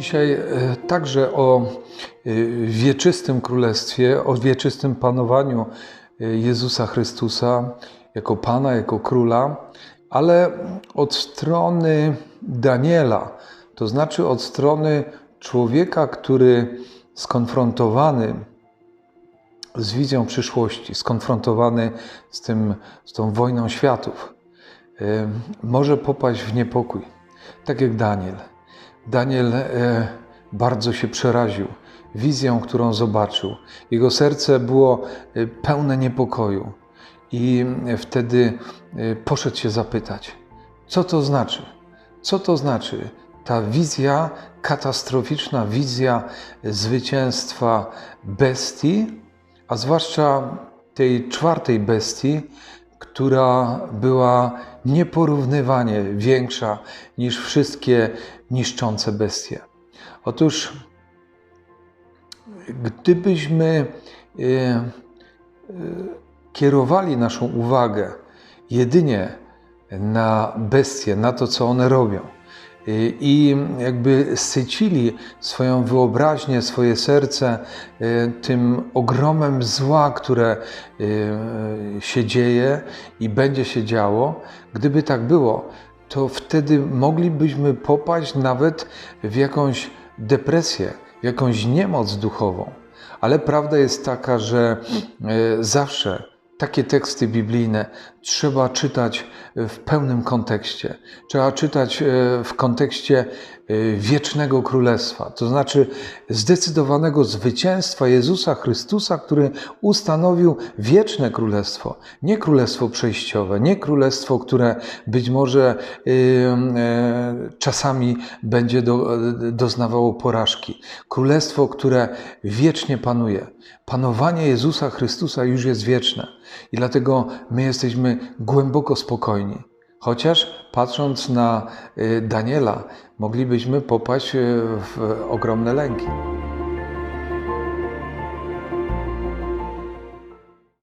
Dzisiaj e, także o e, wieczystym królestwie, o wieczystym panowaniu e, Jezusa Chrystusa jako Pana, jako Króla, ale od strony Daniela, to znaczy od strony człowieka, który skonfrontowany z wizją przyszłości, skonfrontowany z, tym, z tą wojną światów, może popaść w niepokój, tak jak Daniel. Daniel e, bardzo się przeraził wizją, którą zobaczył. Jego serce było e, pełne niepokoju i e, wtedy poszedł się zapytać, co to znaczy? Co to znaczy ta wizja, katastroficzna wizja zwycięstwa bestii, a zwłaszcza tej czwartej bestii, która była nieporównywanie większa niż wszystkie niszczące bestie. Otóż, gdybyśmy e, e, kierowali naszą uwagę jedynie na bestie, na to, co one robią, i jakby sycili swoją wyobraźnię, swoje serce y, tym ogromem zła, które y, się dzieje i będzie się działo, gdyby tak było, to wtedy moglibyśmy popaść nawet w jakąś depresję, w jakąś niemoc duchową. Ale prawda jest taka, że zawsze takie teksty biblijne trzeba czytać w pełnym kontekście. Trzeba czytać e, w kontekście e, wiecznego królestwa, to znaczy zdecydowanego zwycięstwa Jezusa Chrystusa, który ustanowił wieczne królestwo. Nie królestwo przejściowe, nie królestwo, które być może e, e, czasami będzie do, doznawało porażki. Królestwo, które wiecznie panuje. Panowanie Jezusa Chrystusa już jest wieczne i dlatego my jesteśmy głęboko spokojni. Chociaż patrząc na y, Daniela, moglibyśmy popaść y, w ogromne lęki.